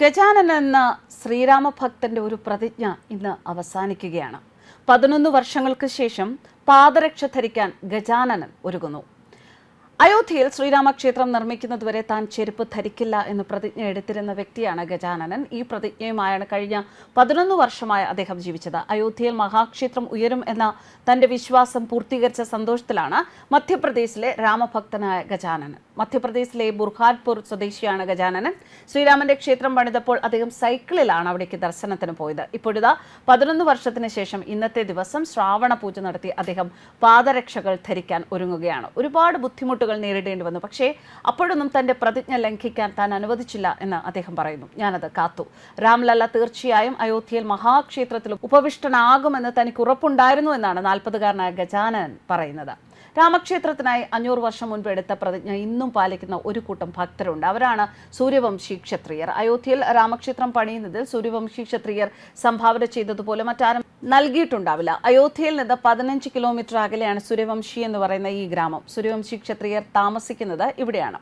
ഗജാനൻ എന്ന ശ്രീരാമഭക്തന്റെ ഒരു പ്രതിജ്ഞ ഇന്ന് അവസാനിക്കുകയാണ്. പതിനൊന്ന് വർഷങ്ങൾക്ക് ശേഷം പാദരക്ഷ ധരിക്കാൻ ഗജാനനൻ ഒരുങ്ങുന്നു. അയോധ്യയിൽ ശ്രീരാമക്ഷേത്രം നിർമ്മിക്കുന്നതുവരെ താൻ ചെരുപ്പ് ധരിക്കില്ല എന്ന് പ്രതിജ്ഞ എടുത്തിരുന്ന വ്യക്തിയാണ് ഗജാനനൻ. ഈ പ്രതിജ്ഞയുമായാണ് കഴിഞ്ഞ പതിനൊന്ന് വർഷമായി അദ്ദേഹം ജീവിച്ചത്. അയോധ്യയിൽ മഹാക്ഷേത്രം ഉയരും എന്ന തന്റെ വിശ്വാസം പൂർത്തീകരിച്ച സന്തോഷത്തിലാണ് മധ്യപ്രദേശിലെ രാമഭക്തനായ ഗജാനനൻ. മധ്യപ്രദേശിലെ ബുർഹാൻപൂർ സ്വദേശിയാണ് ഗജാനനൻ. ശ്രീരാമന്റെ ക്ഷേത്രം പണിതപ്പോൾ അദ്ദേഹം സൈക്കിളിലാണ് അവിടേക്ക് ദർശനത്തിന് പോയത്. ഇപ്പോഴിതാ പതിനൊന്ന് വർഷത്തിന് ശേഷം ഇന്നത്തെ ദിവസം ശ്രാവണ പൂജ നടത്തി അദ്ദേഹം പാദരക്ഷകൾ ധരിക്കാൻ ഒരുങ്ങുകയാണ്. ഒരുപാട് ബുദ്ധിമുട്ടുകൾ നേരിടേണ്ടി വന്നു. പക്ഷേ അപ്പോഴൊന്നും തന്റെ പ്രതിജ്ഞ ലംഘിക്കാൻ താൻ അനുവദിച്ചില്ല എന്ന് അദ്ദേഹം പറയുന്നു. ഞാനത് കാത്തു. രാംലല്ല തീർച്ചയായും അയോധ്യയിൽ മഹാക്ഷേത്രത്തിൽ ഉപവിഷ്ടനാകുമെന്ന് തനിക്ക് ഉറപ്പുണ്ടായിരുന്നു എന്നാണ് നാൽപ്പതുകാരനായ ഗജാനൻ പറയുന്നത്. രാമക്ഷേത്രത്തിനായി അഞ്ഞൂറ് വർഷം മുൻപ് എടുത്ത പ്രതിജ്ഞ ഇന്നും പാലിക്കുന്ന ഒരു കൂട്ടം ഭക്തരുണ്ട്. അവരാണ് സൂര്യവംശി ക്ഷത്രിയർ. അയോധ്യയിൽ രാമക്ഷേത്രം പണിയുന്നതിൽ സൂര്യവംശി ക്ഷത്രിയർ സംഭാവന ചെയ്തതുപോലെ മറ്റാരും നൽകിയിട്ടുണ്ടാവില്ല. അയോധ്യയിൽ നിന്ന് പതിനഞ്ച് കിലോമീറ്റർ അകലെയാണ് സൂര്യവംശി എന്ന് പറയുന്ന ഈ ഗ്രാമം. സൂര്യവംശി ക്ഷത്രിയർ താമസിക്കുന്നത് ഇവിടെയാണ്.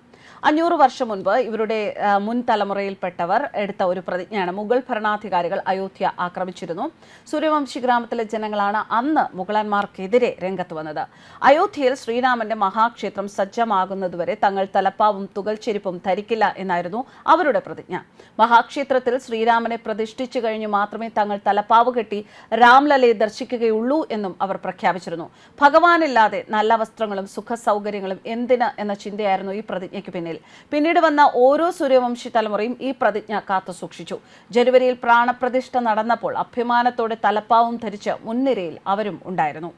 അഞ്ഞൂറ് വർഷം മുൻപ് ഇവരുടെ മുൻ തലമുറയിൽപ്പെട്ടവർ എടുത്ത ഒരു പ്രതിജ്ഞയാണ്. മുഗൾ ഭരണാധികാരികൾ അയോധ്യ ആക്രമിച്ചിരുന്നു. സൂര്യവംശി ഗ്രാമത്തിലെ ജനങ്ങളാണ് അന്ന് മുഗളന്മാർക്കെതിരെ രംഗത്ത് വന്നത്. അയോധ്യയിൽ ശ്രീരാമന്റെ മഹാക്ഷേത്രം സജ്ജമാകുന്നതുവരെ തങ്ങൾ തലപ്പാവും തുകൽ ചെരുപ്പും ധരിക്കില്ല എന്നായിരുന്നു അവരുടെ പ്രതിജ്ഞ. മഹാക്ഷേത്രത്തിൽ ശ്രീരാമനെ പ്രതിഷ്ഠിച്ചു കഴിഞ്ഞു മാത്രമേ തങ്ങൾ തലപ്പാവ് കെട്ടി രാംലലയെ ദർശിക്കുകയുള്ളൂ എന്നും അവർ പ്രഖ്യാപിച്ചിരുന്നു. ഭഗവാനില്ലാതെ നല്ല വസ്ത്രങ്ങളും സുഖ സൗകര്യങ്ങളും എന്തിന് എന്ന ചിന്തയായിരുന്നു ഈ പ്രതിജ്ഞയ്ക്ക് പിന്നിൽ. പിന്നീട് വന്ന ഓരോ സൂര്യവംശി തലമുറയും ഈ പ്രതിജ്ഞ കാത്തു സൂക്ഷിച്ചു. ജനുവരിയിൽ പ്രാണപ്രതിഷ്ഠ നടന്നപ്പോൾ അഭിമാനത്തോടെ തലപ്പാവും ധരിച്ച് മുൻനിരയിൽ അവരും ഉണ്ടായിരുന്നു.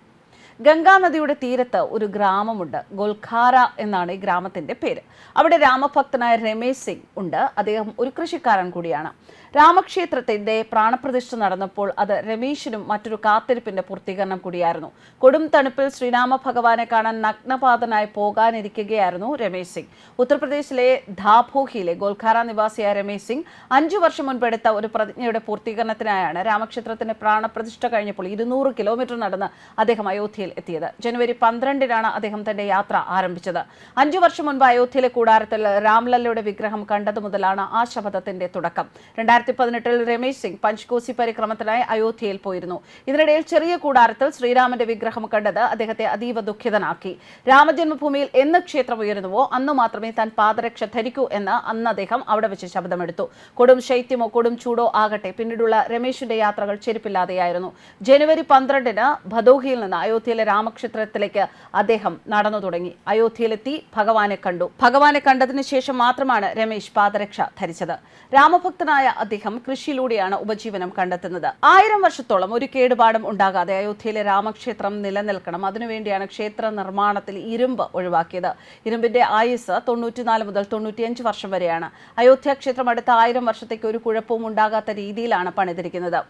ഗംഗാ നദിയുടെ തീരത്ത് ഒരു ഗ്രാമമുണ്ട്. ഗോൽഖാര എന്നാണ് ഈ ഗ്രാമത്തിന്റെ പേര്. അവിടെ രാമഭക്തനായ രമേശ് സിംഗ് ഉണ്ട്. അദ്ദേഹം ഒരു കൃഷിക്കാരൻ കൂടിയാണ്. രാമക്ഷേത്രത്തിന്റെ പ്രാണപ്രതിഷ്ഠ നടന്നപ്പോൾ അത് രമേശിനും മറ്റൊരു കാത്തിരിപ്പിന്റെ പൂർത്തീകരണം കൂടിയായിരുന്നു. കൊടും തണുപ്പിൽ ശ്രീരാമ ഭഗവാനെ കാണാൻ നഗ്നപാതനായി പോകാനിരിക്കുകയായിരുന്നു രമേശ് സിംഗ്. ഉത്തർപ്രദേശിലെ ധാഭോഹിയിലെ ഗോൽഖാര നിവാസിയായ രമേശ് സിംഗ് അഞ്ചു വർഷം മുൻപെടുത്ത ഒരു പ്രതിജ്ഞയുടെ പൂർത്തീകരണത്തിനായാണ് രാമക്ഷേത്രത്തിന്റെ പ്രാണപ്രതിഷ്ഠ കഴിഞ്ഞപ്പോൾ ഇരുന്നൂറ് കിലോമീറ്റർ നടന്ന് അദ്ദേഹം അയോധ്യയിൽ എത്തിയത്. ജനുവരി പന്ത്രണ്ടിനാണ് അദ്ദേഹം തന്റെ യാത്ര ആരംഭിച്ചത്. അഞ്ചു വർഷം മുൻപ് അയോധ്യയിലെ കൂടാരത്തിൽ രാംലല്ലയുടെ വിഗ്രഹം കണ്ടതു മുതലാണ് ആ ശപഥത്തിന്റെ തുടക്കം. രണ്ടായിരത്തി പതിനെട്ടിൽ രമേശ് സിംഗ് പഞ്ച്കോസി പരിക്രമത്തിനായി അയോധ്യയിൽ പോയിരുന്നു. ഇതിനിടയിൽ ചെറിയ കൂടാരത്തിൽ ശ്രീരാമന്റെ വിഗ്രഹം കണ്ടത് അദ്ദേഹത്തെ അതീവ ദുഃഖിതനാക്കി. രാമജന്മഭൂമിയിൽ എന്ന് ക്ഷേത്രം ഉയരുന്നുവോ അന്ന് മാത്രമേ താൻ പാദരക്ഷ ധരിക്കൂ എന്ന് അന്ന് അദ്ദേഹം അവിടെ വെച്ച് ശബ്ദമെടുത്തു. കൊടും ശൈത്യമോ കൊടും ചൂടോ ആകട്ടെ പിന്നീടുള്ള രമേശിന്റെ യാത്രകൾ ചെരുപ്പില്ലാതെയായിരുന്നു. ജനുവരി പന്ത്രണ്ടിന് ഭദോഹിയിൽ നിന്ന് അയോധ്യയിലെ രാമക്ഷേത്രത്തിലേക്ക് അദ്ദേഹം നടന്നു തുടങ്ങി. അയോധ്യയിലെത്തി ഭഗവാനെ കണ്ടു. ഭഗവാനെ കണ്ടതിന് ശേഷം മാത്രമാണ് രമേശ് പാദരക്ഷ ധരിച്ചത്. രാമഭക്തനായ അദ്ദേഹം കൃഷിയിലൂടെയാണ് ഉപജീവനം കണ്ടെത്തുന്നത്. ആയിരം വർഷത്തോളം ഒരു കേടുപാടും ഉണ്ടാകാതെ അയോധ്യയിലെ രാമക്ഷേത്രം നിലനിൽക്കണം. അതിനുവേണ്ടിയാണ് ക്ഷേത്ര നിർമ്മാണത്തിൽ ഇരുമ്പ് ഒഴിവാക്കിയത്. ഇരുമ്പിന്റെ ആയുസ് തൊണ്ണൂറ്റിനാല് മുതൽ തൊണ്ണൂറ്റിയഞ്ച് വർഷം വരെയാണ്. അയോധ്യ ക്ഷേത്രം അടുത്ത ആയിരം വർഷത്തേക്ക് ഒരു കുഴപ്പവും ഉണ്ടാകാത്ത രീതിയിലാണ് പണിതിരിക്കുന്നത്.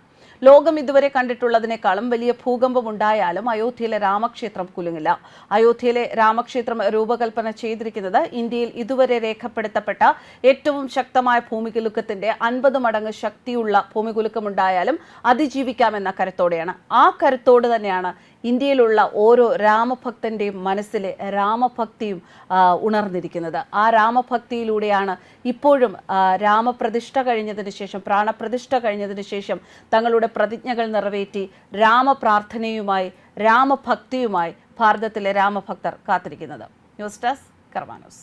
ലോകം ഇതുവരെ കണ്ടിട്ടുള്ളതിനേക്കാളും വലിയ ഭൂകമ്പം ഉണ്ടായാലും അയോധ്യയിലെ രാമക്ഷേത്രം കുലുങ്ങില്ല. അയോധ്യയിലെ രാമക്ഷേത്രം രൂപകൽപ്പന ചെയ്തിരിക്കുന്നത് ഇന്ത്യയിൽ ഇതുവരെ രേഖപ്പെടുത്തപ്പെട്ട ഏറ്റവും ശക്തമായ ഭൂമികുലുക്കത്തിന്റെ അൻപത് മടങ്ങ് ശക്തിയുള്ള ഭൂമികുലുക്കമുണ്ടായാലും അതിജീവിക്കാമെന്ന കരുത്തോടെയാണ്. ആ കരുത്തോട് തന്നെയാണ് ഇന്ത്യയിലുള്ള ഓരോ രാമഭക്തന്റെയും മനസ്സിലെ രാമഭക്തിയും ഉണർന്നിരിക്കുന്നത്. ആ രാമഭക്തിയിലൂടെയാണ് ഇപ്പോഴും രാമപ്രതിഷ്ഠ കഴിഞ്ഞതിന് ശേഷം പ്രാണപ്രതിഷ്ഠ കഴിഞ്ഞതിന് ശേഷം തങ്ങളുടെ പ്രതിജ്ഞകൾ നിറവേറ്റി രാമപ്രാർത്ഥനയുമായി രാമഭക്തിയുമായി ഭാരതത്തിലെ രാമഭക്തർ കാത്തിരിക്കുന്നത്. News desk കർമാനോസ്.